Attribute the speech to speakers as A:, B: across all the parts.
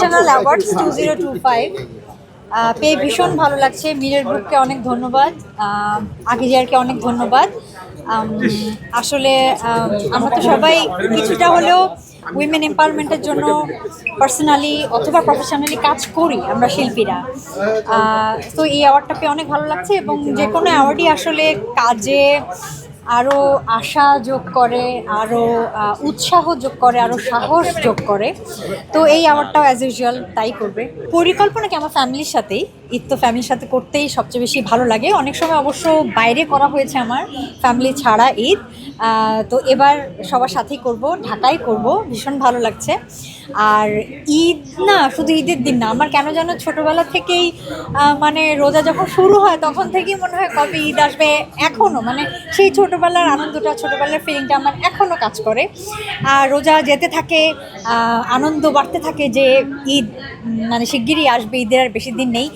A: National awards two zero two five পেয়ে ভীষণ ভালো লাগছে। মিরের গ্রুপকে অনেক ধন্যবাদ। আহ, আগিজারকে অনেক ধন্যবাদ। আসলে আমরা তো সবাই কিছুটা হলেও উইমেন এম্পাওয়ারমেন্টের জন্য পার্সোনালি অথবা প্রফেশনালি কাজ করি আমরা শিল্পীরা। তো এই অ্যাওয়ার্ডটা পেয়ে অনেক ভালো লাগছে এবং যে কোনো অ্যাওয়ার্ডই আসলে কাজে আরও আশা যোগ করে আরও উৎসাহ যোগ করে আরও সাহস যোগ করে। তো এই অ্যাওয়ার্ডটাও অ্যাজ ইউজুয়াল তাই করবে। পরিকল্পনা কি? আমার ফ্যামিলির সাথেই। ঈদ তো ফ্যামিলির সাথে করতেই সবচেয়ে বেশি ভালো লাগে। অনেক সময় অবশ্য বাইরে করা হয়েছে আমার ফ্যামিলি ছাড়া ঈদ। তো এবার সবার সাথেই করব, ঢাকায় করব, ভীষণ ভালো লাগছে। আর ঈদ, না, শুধু ঈদের দিন না, আমার কেন যেন ছোটোবেলা থেকেই মানে রোজা যখন শুরু হয়, তখন থেকেই মনে হয় কবে ঈদ আসবে এখনও মানে সেই ছোটোবেলার আনন্দটা, ছোটোবেলার ফিলিংটা আমার এখনও কাজ করে। আর রোজা যেতে থাকে আনন্দ বাড়তে থাকে যে ঈদ মানে শিগগিরই আসবে, ঈদের আর বেশি দিন নেই।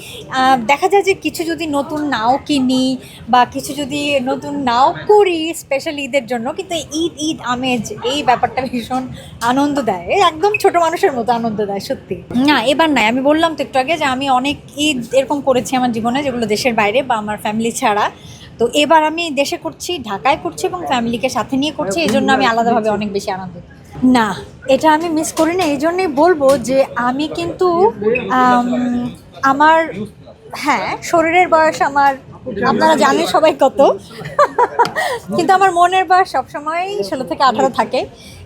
A: দেখা যায় যে কিছু যদি নতুন নাও কিনি বা কিছু যদি নতুন নাও করি স্পেশাল ঈদের জন্য কিন্তু ঈদ ঈদ আমেজ এই ব্যাপারটা ভীষণ আনন্দ দেয়। একদম ছোট মানুষের মতো আনন্দ দেয় সত্যি। না এবার নাই। আমি বললাম তো একটু আগে যে আমি অনেক ঈদ এরকম করেছি আমার জীবনে যেগুলো দেশের বাইরে বা আমার ফ্যামিলি ছাড়া। তো এবার আমি দেশে করছি ঢাকায় করছি এবং ফ্যামিলিকে সাথে নিয়ে করছি এই জন্য আমি আলাদাভাবে অনেক বেশি আনন্দ না এটা আমি মিস করি না এই জন্যই বলব যে আমি কিন্তু আমার হ্যাঁ শরীরের বয়স আমার আপনারা জানেন সবাই কত। কিন্তু আমার মনের বয়স সবসময় ষোলো থেকে আঠারো থাকে,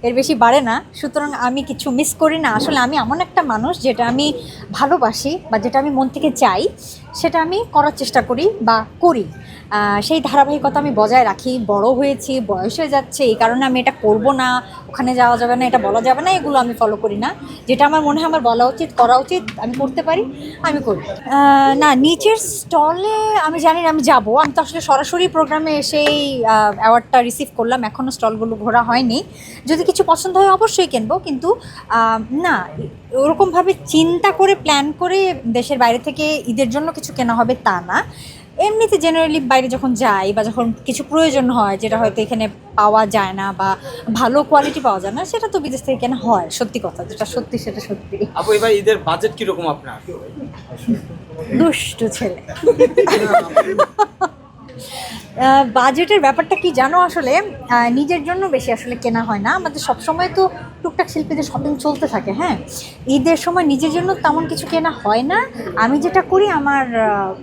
A: এর বেশি বাড়ে না। সুতরাং আমি কিছু মিস করি না। আসলে আমি এমন একটা মানুষ যেটা আমি ভালোবাসি বা যেটা আমি মন থেকে চাই, সেটা আমি করার চেষ্টা করি বা করি। সেই ধারাবাহিকতা আমি বজায় রাখি। বড় হয়েছি, বয়স হয়ে যাচ্ছে, এই কারণে আমি এটা করব না, ওখানে যাওয়া যাবে না, এটা বলা যাবে না, এগুলো আমি ফলো করি না। যেটা আমার মনে হয় আমার বলা উচিত, করা উচিত, আমি করতে পারি, আমি করি। না নিচের স্টলে আমি জানি না আমি যাব। আমি তো আসলে সরাসরি প্রোগ্রামে এসেই অ্যাওয়ার্ডটা রিসিভ করলাম। এখনও স্টলগুলো ঘোরা হয়নি। যদি কিছু পছন্দ হয় অবশ্যই কিনবো। কিন্তু না ওরকমভাবে চিন্তা করে প্ল্যান করে দেশের বাইরে থেকে ঈদের জন্য কিছু কেনা হবে তা না। এমনিতে জেনারেলি বাইরে যখন যাই বা যখন কিছু প্রয়োজন হয় যেটা হয়তো এখানে পাওয়া যায় না বা ভালো কোয়ালিটি পাওয়া যায় না সেটা তো বিদেশ থেকে কেনা হয়। সত্যি কথা যেটা সত্যি সেটা সত্যি।
B: আপু এবার ঈদের বাজেট কীরকম আপনার?
A: দুষ্টু ছেলে। বাজেটের ব্যাপারটা কি জানো আসলে? নিজের জন্য বেশি আসলে কেনা হয় না। আমাদের সবসময় তো টুকটাক শিল্পীদের শপিং চলতে থাকে হ্যাঁ? ঈদের সময় নিজের জন্য তেমন কিছু কেনা হয় না। আমি যেটা করি, আমার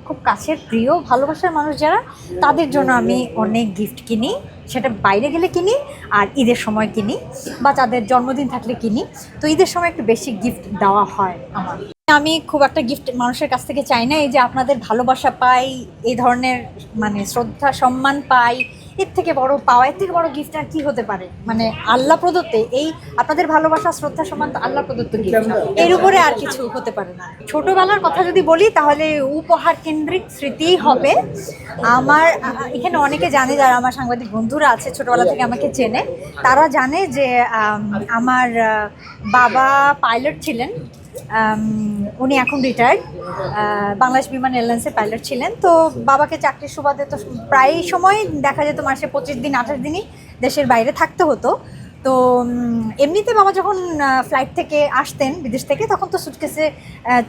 A: খুব কাছের, প্রিয়, ভালোবাসার মানুষ যারা, তাদের জন্য আমি অনেক গিফট কিনি। সেটা বাইরে গেলে কিনি আর ঈদের সময় কিনি বা তাদের জন্মদিন থাকলে কিনি। তো ঈদের সময় একটু বেশি গিফট দেওয়া হয় আমার। আমি খুব একটা গিফট মানুষের কাছ থেকে চাই না, এই যে আপনাদের ভালোবাসা পাই, এই ধরনের মানে শ্রদ্ধা, সম্মান পাই, এর থেকে বড় পাওয়া, এর থেকে বড় গিফট আর কি হতে পারে? মানে আল্লাহ প্রদত্তে, এই আপনাদের ভালোবাসা, শ্রদ্ধা, সম্মান তো আল্লাহ প্রদত্ত এর উপরে আর কিছু হতে পারে না। ছোটবেলার কথা যদি বলি, তাহলে উপহার কেন্দ্রিক স্মৃতিই হবে। আমার, এখানে অনেকে জানে, যারা আমার সাংবাদিক বন্ধুরা আছে, ছোটবেলা থেকে আমাকে চেনে, তারা জানে যে আমার বাবা পাইলট ছিলেন। উনি এখন রিটায়ার্ড বাংলাদেশ বিমান এয়ারলাইন্সের পাইলট ছিলেন। তো বাবাকে চাকরির সুবাদে তো প্রায় সময় দেখা যেত মাসে পঁচিশ দিন, আঠাশ দিনই দেশের বাইরে থাকতে হতো। তো এমনিতে বাবা যখন ফ্লাইট থেকে আসতেন বিদেশ থেকে, তখন তো সুটকেসে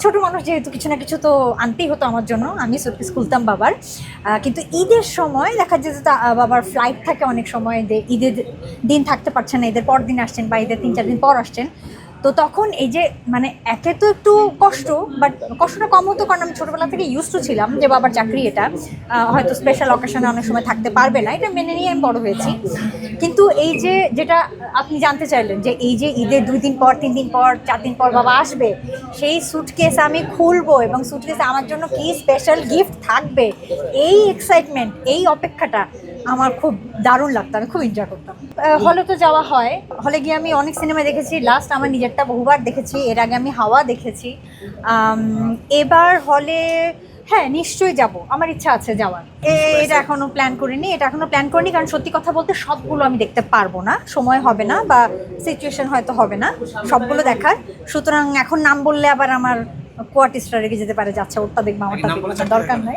A: ছোট মানুষ যেহেতু কিছু না কিছু তো আনতেই হতো আমার জন্য। আমি সুটকেস খুলতাম বাবার। কিন্তু ঈদের সময় দেখা যেত বাবার ফ্লাইট থাকে অনেক সময় ঈদের দিন থাকতে পারছেন না, ঈদের পর দিন আসছেন বা ঈদের তিন চার দিন পর আসছেন। তো তখন এই যে মানে একে তো একটু কষ্ট বাট কষ্টটা কম হতো কারণ আমি ছোটোবেলা থেকে ইউজ টু ছিলাম যে বাবার চাকরি এটা। হয়তো স্পেশাল অকেশনে অনেক সময় থাকতে পারবে না, এটা মেনে নিয়ে আমি বড় হয়েছি। কিন্তু এই যে, যেটা আপনি জানতে চাইলেন যে এই যে ঈদের দুই দিন পর, তিন দিন পর, চার দিন পর বাবা আসবে, সেই সুটকেস আমি খুলবো এবং সুটকেসে আমার জন্য কি স্পেশাল গিফট থাকবে, এই এক্সাইটমেন্ট এই অপেক্ষাটা আমার খুব দারুণ লাগতো, আমি খুব এনজয় করতাম। হলে তো যাওয়া হয়। হলে গিয়ে আমি অনেক সিনেমা দেখেছি। লাস্ট আমার নিজেরটা বহুবার দেখেছি এর আগে আমি হাওয়া দেখেছি। এবার হলে হ্যাঁ নিশ্চয়ই যাব আমার ইচ্ছা আছে যাওয়ার। এটা এখনও প্ল্যান করিনি এটা এখনও প্ল্যান করিনি কারণ সত্যি কথা বলতে সবগুলো আমি দেখতে পারব না সময় হবে না বা সিচুয়েশন হয়তো হবে না সবগুলো দেখার। সুতরাং এখন নাম বললে আবার আমার কোয়ার্টিস্টরা রেগে যেতে পারে যাচ্ছে ওরটা দেখব আমারটা দরকার নাই।